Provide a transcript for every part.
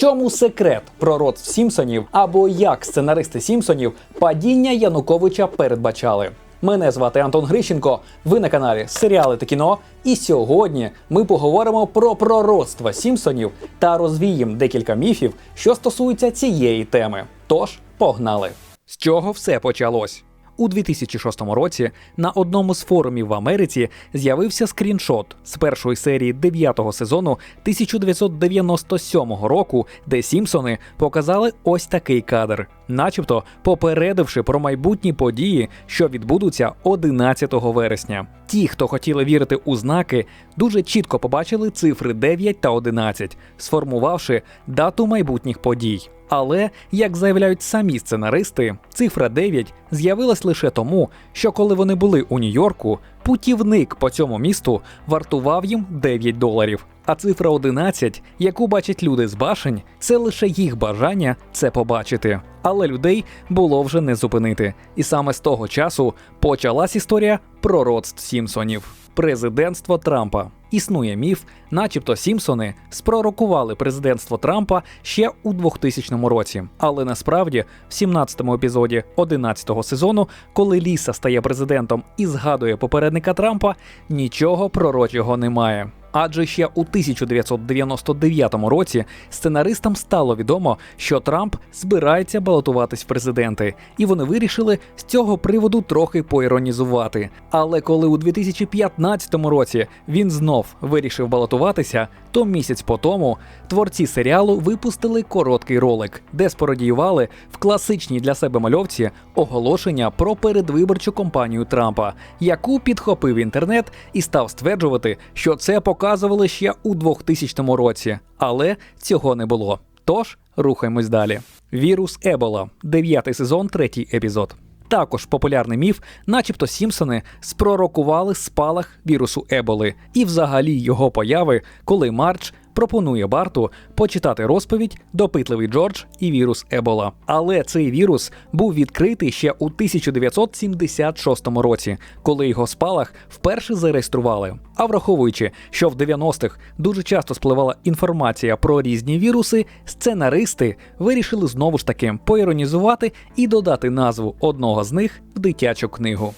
чому секрет пророцтв Сімпсонів або як сценаристи Сімпсонів падіння Януковича передбачали. Мене звати Антон Грищенко. Ви на каналі Серіали та кіно. І сьогодні ми поговоримо про пророцтва Сімпсонів та розвіємо декілька міфів, що стосуються цієї теми. Тож, погнали! З чого все почалось? У 2006 році на одному з форумів в Америці з'явився скріншот з першої серії 9-го сезону 1997 року, де Сімпсони показали ось такий кадр, начебто попередивши про майбутні події, що відбудуться 11 вересня. Ті, хто хотіли вірити у знаки, дуже чітко побачили цифри 9 та 11, сформувавши дату майбутніх подій. Але, як заявляють самі сценаристи, цифра 9 з'явилась лише тому, що коли вони були у Нью-Йорку, путівник по цьому місту вартував їм 9 доларів. А цифра 11, яку бачать люди з башень, це лише їх бажання це побачити. Але людей було вже не зупинити. І саме з того часу почалась історія пророцтв Сімпсонів. Президентство Трампа. Існує міф, начебто Сімпсони спророкували президентство Трампа ще у 2000 році. Але насправді, в 17-му епізоді 11-го сезону, коли Ліса стає президентом і згадує попередника Трампа, нічого пророчого немає. Адже ще у 1999 році сценаристам стало відомо, що Трамп збирається балотуватись в президенти, і вони вирішили з цього приводу трохи поіронізувати. Але коли у 2015 році він знов вирішив балотуватися, то місяць по тому творці серіалу випустили короткий ролик, де спородіювали в класичній для себе мальовці оголошення про передвиборчу кампанію Трампа, яку підхопив інтернет і став стверджувати, що це показували ще у 2000 році, але цього не було. Тож рухаємось далі. Вірус Ебола, дев'ятий сезон, третій епізод. Також популярний міф, начебто Сімпсони спророкували спалах вірусу Еболи. І взагалі його появи, коли Марч пропонує Барту почитати розповідь Допитливий Джордж і вірус Ебола. Але цей вірус був відкритий ще у 1976 році, коли його спалах вперше зареєстрували. А враховуючи, що в 90-х дуже часто спливала інформація про різні віруси, сценаристи вирішили знову ж таки поіронізувати і додати назву одного з них в дитячу книгу.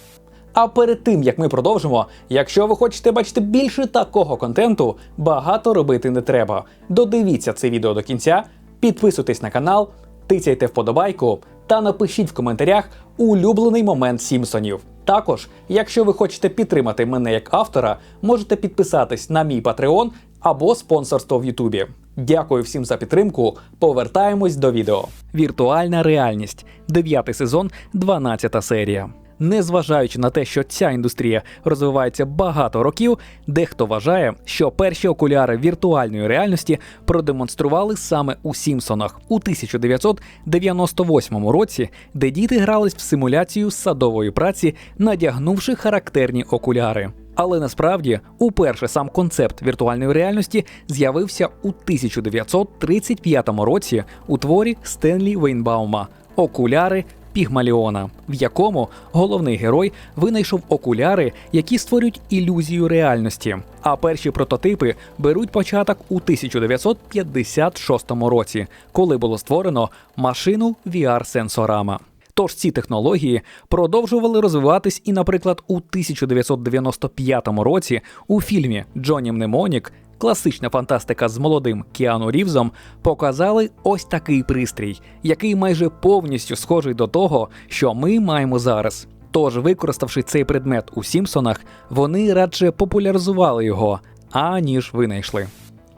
А перед тим як ми продовжимо, якщо ви хочете бачити більше такого контенту, багато робити не треба. Додивіться це відео до кінця, підписуйтесь на канал, тицяйте вподобайку та напишіть в коментарях улюблений момент Сімпсонів. Також, якщо ви хочете підтримати мене як автора, можете підписатись на мій Patreon або спонсорство в Ютубі. Дякую всім за підтримку. Повертаємось до відео. Віртуальна реальність, 9 сезон, 12 серія. Незважаючи на те, що ця індустрія розвивається багато років, дехто вважає, що перші окуляри віртуальної реальності продемонстрували саме у Сімпсонах у 1998 році, де діти грались в симуляцію садової праці, надягнувши характерні окуляри. Але насправді уперше сам концепт віртуальної реальності з'явився у 1935 році у творі Стенлі Вейнбаума Окуляри Пігмаліона, в якому головний герой винайшов окуляри, які створюють ілюзію реальності. А перші прототипи беруть початок у 1956 році, коли було створено машину VR-сенсорама. Тож ці технології продовжували розвиватись і, наприклад, у 1995 році у фільмі Джоні Мнемонік класична фантастика з молодим Кіану Рівзом показали ось такий пристрій, який майже повністю схожий до того, що ми маємо зараз. Тож, використавши цей предмет у Сімпсонах, вони радше популяризували його, аніж винайшли.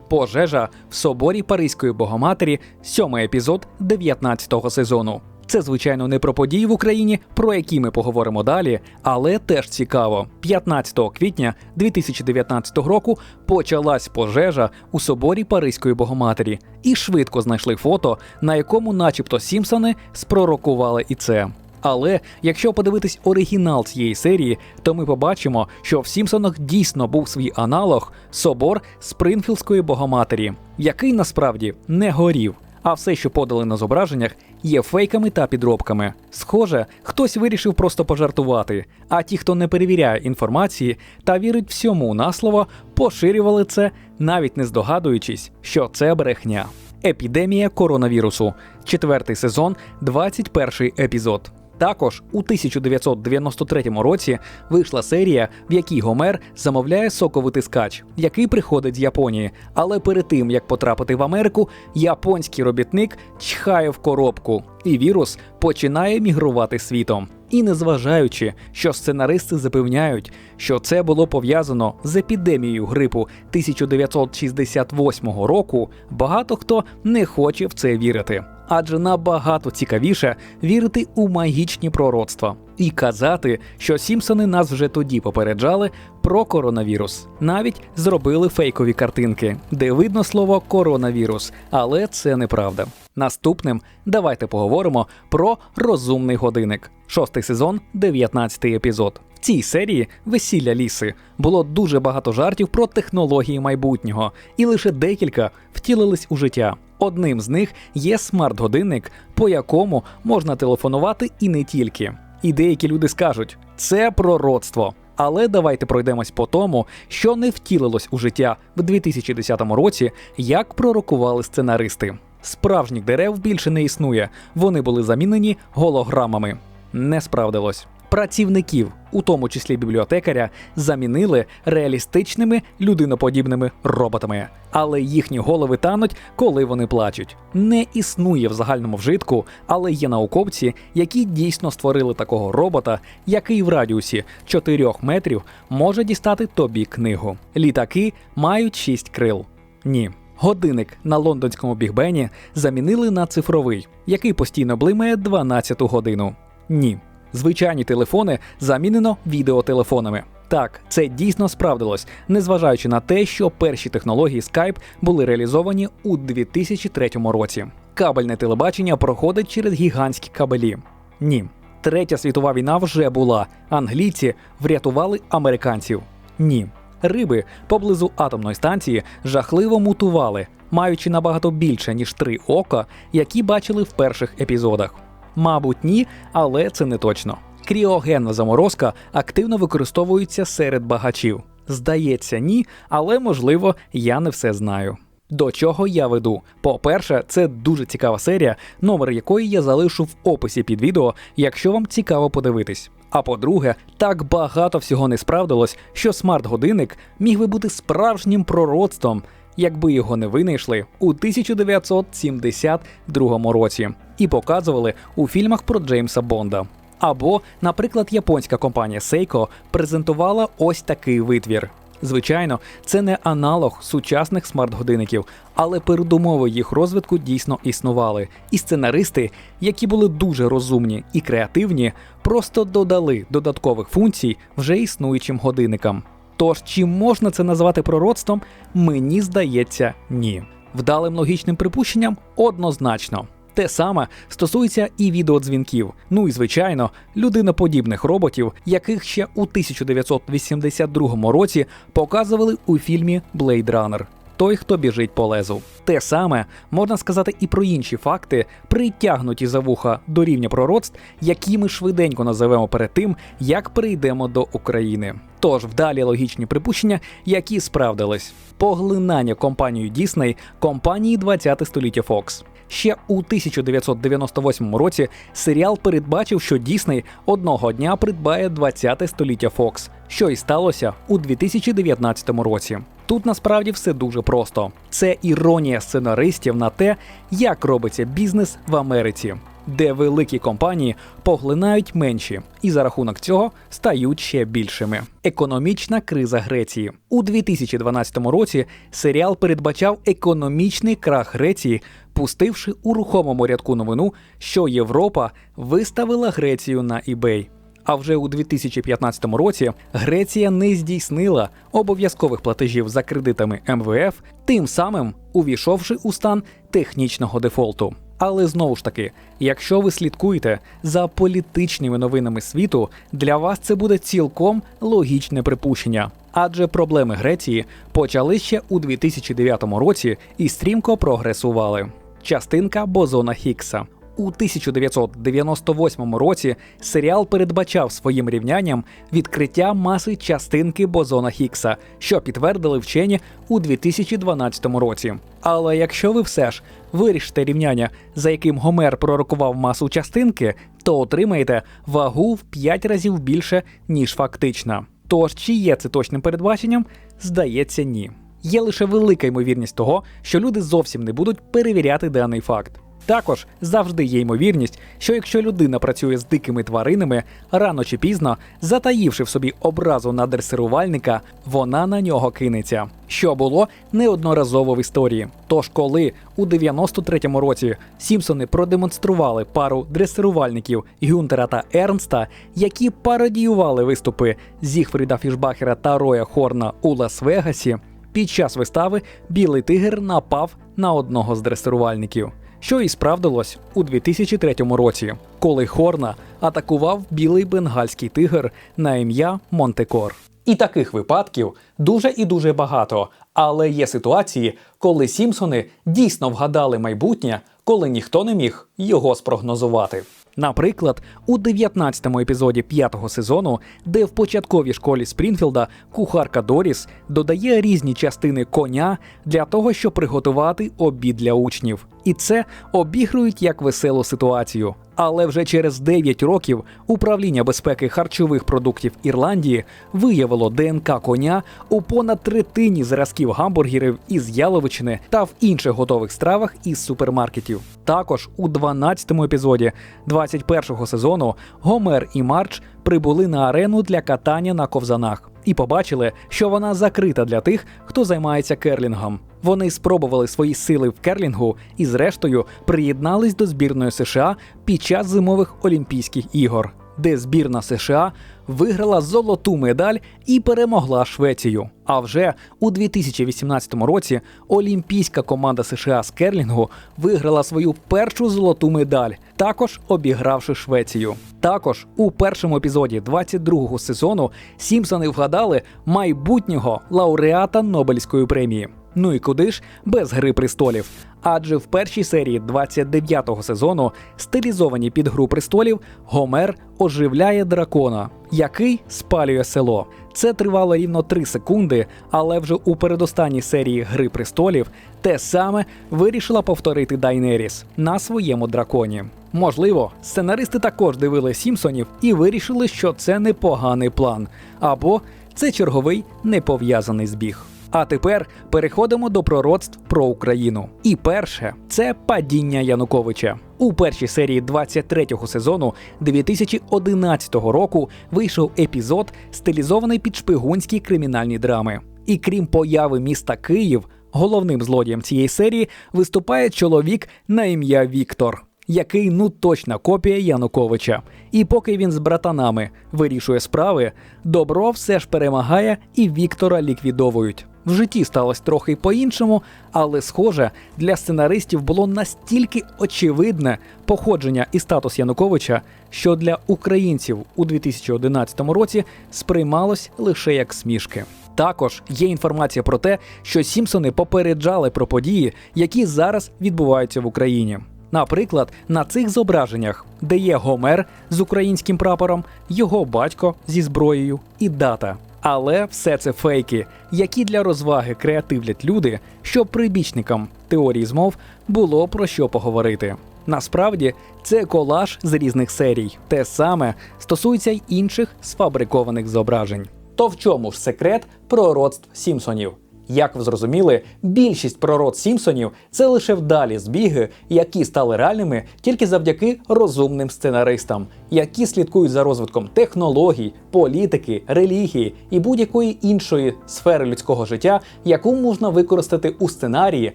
Пожежа в соборі Паризької Богоматері, сьомий епізод 19-го сезону. Це, звичайно, не про події в Україні, про які ми поговоримо далі, але теж цікаво. 15 квітня 2019 року почалась пожежа у соборі Паризької Богоматері, і швидко знайшли фото, на якому, начебто, Сімпсони спророкували і це. Але якщо подивитись оригінал цієї серії, то ми побачимо, що в Сімпсонах дійсно був свій аналог собор Спрингфілдської Богоматері, який насправді не горів. А все, що подали на зображеннях, є фейками та підробками. Схоже, хтось вирішив просто пожартувати. А ті, хто не перевіряє інформації та вірить всьому на слово, поширювали це, навіть не здогадуючись, що це брехня. Епідемія коронавірусу, четвертий сезон, 21 епізод. Також у 1993 році вийшла серія, в якій Гомер замовляє соковитискач, який приходить з Японії. Але перед тим як потрапити в Америку, японський робітник чхає в коробку, і вірус починає мігрувати світом. І незважаючи, що сценаристи запевняють, що це було пов'язано з епідемією грипу 1968 року, багато хто не хоче в це вірити адже набагато цікавіше вірити у магічні пророцтва і казати, що Сімпсони нас вже тоді попереджали про коронавірус. Навіть зробили фейкові картинки, де видно слово коронавірус, але це неправда. Наступним давайте поговоримо про розумний годинник. Шостий сезон, 19 епізод. В цій серії весілля ліси було дуже багато жартів про технології майбутнього, і лише декілька втілились у життя. Одним з них є смарт-годинник, по якому можна телефонувати і не тільки. І деякі люди скажуть, це пророцтво. Але давайте пройдемось по тому, що не втілилось у життя в 2010 році, як пророкували сценаристи. Справжніх дерев більше не існує, вони були замінені голограмами. Не справдилось працівників, у тому числі бібліотекаря, замінили реалістичними людиноподібними роботами, але їхні голови тануть, коли вони плачуть. Не існує в загальному вжитку, але є науковці, які дійсно створили такого робота, який в радіусі 4 метрів може дістати тобі книгу. Літаки мають 6 крил. Ні. Годинник на лондонському бігбені замінили на цифровий, який постійно блимає 12 годину. Ні звичайні телефони замінено відеотелефонами. Так, це дійсно справдилось, незважаючи на те, що перші технології Skype були реалізовані у 2003 році. Кабельне телебачення проходить через гігантські кабелі. Ні. Третя світова війна вже була. Англійці врятували американців. Ні. Риби поблизу атомної станції жахливо мутували, маючи набагато більше ніж три ока, які бачили в перших епізодах. Мабуть, ні, але це не точно. Кріогенна заморозка активно використовується серед багачів. Здається, ні, але можливо, я не все знаю. До чого я веду? По-перше, це дуже цікава серія, номер якої я залишу в описі під відео, якщо вам цікаво подивитись. А по-друге, так багато всього не справдилось, що смарт-годинник міг би бути справжнім пророцтвом, якби його не винайшли у 1972 році і показували у фільмах про Джеймса Бонда. Або, наприклад, японська компанія Seiko презентувала ось такий витвір. Звичайно, це не аналог сучасних смарт-годинників, але передумови їх розвитку дійсно існували. І сценаристи, які були дуже розумні і креативні, просто додали додаткових функцій вже існуючим годинникам. Тож, чи можна це назвати пророцтвом, мені здається, ні. Вдалим логічним припущенням однозначно. Те саме стосується і відеодзвінків. Ну і звичайно, людиноподібних роботів, яких ще у 1982 році показували у фільмі Blade Runner. Той, хто біжить по лезу. Те саме можна сказати і про інші факти, притягнуті за вуха до рівня пророцтв, які ми швиденько називемо перед тим, як прийдемо до України. Тож вдалі логічні припущення, які справдились, поглинання компанією Disney компанії 20 століття Fox. Ще у 1998 році серіал передбачив, що Дісней одного дня придбає 20 століття Fox, що і сталося у 2019 році. Тут насправді все дуже просто: це іронія сценаристів на те, як робиться бізнес в Америці де великі компанії поглинають менші і за рахунок цього стають ще більшими. Економічна криза Греції у 2012 році. Серіал передбачав економічний крах Греції, пустивши у рухомому рядку новину, що Європа виставила Грецію на eBay. А вже у 2015 році Греція не здійснила обов'язкових платежів за кредитами МВФ, тим самим увійшовши у стан технічного дефолту. Але знову ж таки, якщо ви слідкуєте за політичними новинами світу, для вас це буде цілком логічне припущення. Адже проблеми Греції почали ще у 2009 році і стрімко прогресували. Частинка бозона Хікса. У 1998 році серіал передбачав своїм рівнянням відкриття маси частинки бозона Хіггса, що підтвердили вчені у 2012 році. Але якщо ви все ж вирішите рівняння, за яким Гомер пророкував масу частинки, то отримаєте вагу в 5 разів більше, ніж фактична. Тож, чи є це точним передбаченням? Здається, ні. Є лише велика ймовірність того, що люди зовсім не будуть перевіряти даний факт. Також завжди є ймовірність, що якщо людина працює з дикими тваринами, рано чи пізно, затаївши в собі образу на дресирувальника, вона на нього кинеться, що було неодноразово в історії. Тож, коли у 93-му році Сімпсони продемонстрували пару дресирувальників Гюнтера та Ернста, які пародіювали виступи Зігфріда Фішбахера та Роя Хорна у Лас-Вегасі, під час вистави білий тигр напав на одного з дресирувальників що і справдилось у 2003 році, коли Хорна атакував білий бенгальський тигр на ім'я Монтекор. І таких випадків дуже і дуже багато. Але є ситуації, коли Сімпсони дійсно вгадали майбутнє, коли ніхто не міг його спрогнозувати. Наприклад, у 19-му епізоді п'ятого сезону, де в початковій школі Спрінфілда кухарка Доріс додає різні частини коня для того, щоб приготувати обід для учнів, і це обігрують як веселу ситуацію. Але вже через 9 років управління безпеки харчових продуктів Ірландії виявило ДНК коня у понад третині зразків гамбургерів із яловичини та в інших готових стравах із супермаркетів. Також у 12-му епізоді 21-го сезону Гомер і Марч прибули на арену для катання на ковзанах і побачили, що вона закрита для тих, хто займається керлінгом. Вони спробували свої сили в керлінгу і, зрештою, приєднались до збірної США під час зимових Олімпійських ігор, де збірна США виграла золоту медаль і перемогла Швецію. А вже у 2018 році Олімпійська команда США з Керлінгу виграла свою першу золоту медаль, також обігравши Швецію. Також у першому епізоді 22-го сезону Сімпсони вгадали майбутнього лауреата Нобелівської премії. Ну і куди ж без гри престолів? Адже в першій серії 29-го сезону, стилізовані під гру престолів, Гомер оживляє дракона, який спалює село. Це тривало рівно 3 секунди, але вже у передостанній серії Гри престолів те саме вирішила повторити Дайнеріс на своєму драконі. Можливо, сценаристи також дивили Сімпсонів і вирішили, що це непоганий план, або це черговий непов'язаний збіг. А тепер переходимо до пророцтв про Україну. І перше це падіння Януковича. У першій серії 23-го сезону 2011 року вийшов епізод, стилізований під шпигунські кримінальні драми. І крім появи міста Київ, головним злодієм цієї серії виступає чоловік на ім'я Віктор. Який ну точна копія Януковича, і поки він з братанами вирішує справи, добро все ж перемагає і Віктора ліквідовують. В житті сталося трохи по-іншому, але схоже, для сценаристів було настільки очевидне походження і статус Януковича, що для українців у 2011 році сприймалось лише як смішки. Також є інформація про те, що Сімпсони попереджали про події, які зараз відбуваються в Україні. Наприклад, на цих зображеннях, де є Гомер з українським прапором, його батько зі зброєю і дата. Але все це фейки, які для розваги креативлять люди, щоб прибічникам теорії змов було про що поговорити. Насправді це колаж з різних серій. Те саме стосується й інших сфабрикованих зображень. То в чому ж секрет пророцтв Сімпсонів? Як ви зрозуміли, більшість прород Сімпсонів це лише вдалі збіги, які стали реальними тільки завдяки розумним сценаристам, які слідкують за розвитком технологій, політики, релігії і будь-якої іншої сфери людського життя, яку можна використати у сценарії,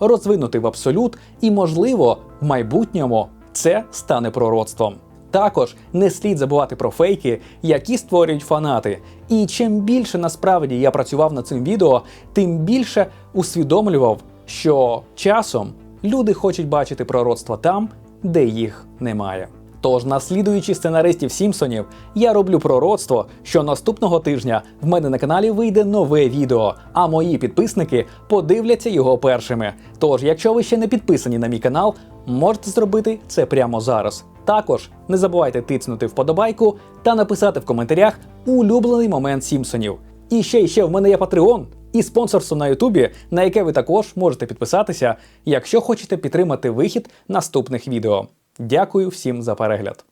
розвинути в абсолют, і, можливо, в майбутньому це стане пророцтвом. Також не слід забувати про фейки, які створюють фанати. І чим більше насправді я працював над цим відео, тим більше усвідомлював, що часом люди хочуть бачити пророцтва там, де їх немає. Тож, наслідуючи сценаристів Сімпсонів, я роблю пророцтво, що наступного тижня в мене на каналі вийде нове відео, а мої підписники подивляться його першими. Тож, якщо ви ще не підписані на мій канал, можете зробити це прямо зараз. Також не забувайте тицнути вподобайку та написати в коментарях улюблений момент Сімпсонів. І ще і ще в мене є Patreon і спонсорство на Ютубі, на яке ви також можете підписатися, якщо хочете підтримати вихід наступних відео. Дякую всім за перегляд.